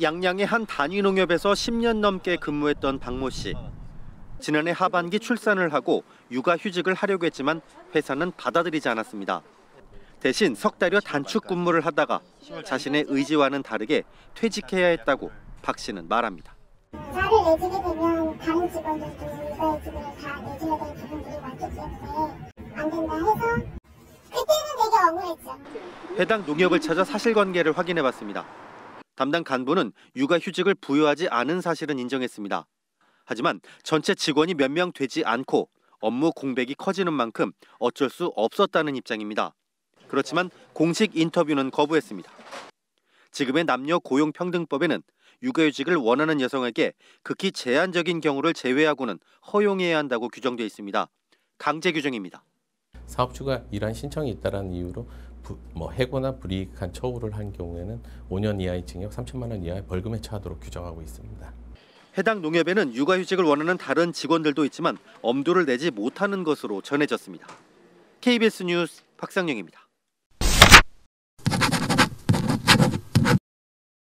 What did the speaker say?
양양의 한 단위 농협에서 10년 넘게 근무했던 박모 씨. 지난해 하반기 출산을 하고 육아 휴직을 하려고 했지만 회사는 받아들이지 않았습니다. 대신 석 달여 단축 근무를 하다가 자신의 의지와는 다르게 퇴직해야 했다고 박 씨는 말합니다. 나를 내주게 되면 다른 직원들도 이거의 집을 다 내줘야 될 부분들이 많기 때문에 안 된다 해서 그때는 되게 억울했죠. 해당 농협을 찾아 사실관계를 확인해봤습니다. 담당 간부는 육아 휴직을 부여하지 않은 사실은 인정했습니다. 하지만 전체 직원이 몇 명 되지 않고 업무 공백이 커지는 만큼 어쩔 수 없었다는 입장입니다. 그렇지만 공식 인터뷰는 거부했습니다. 지금의 남녀 고용 평등법에는 육아휴직을 원하는 여성에게 극히 제한적인 경우를 제외하고는 허용해야 한다고 규정되어 있습니다. 강제 규정입니다. 사업주가 이러한 신청이 있다는 이유로 부, 뭐 해고나 불이익한 처우를 한 경우에는 5년 이하의 징역 3천만 원 이하의 벌금에 처하도록 규정하고 있습니다. 해당 농협에는 육아휴직을 원하는 다른 직원들도 있지만 엄두를 내지 못하는 것으로 전해졌습니다. KBS 뉴스 박상영입니다.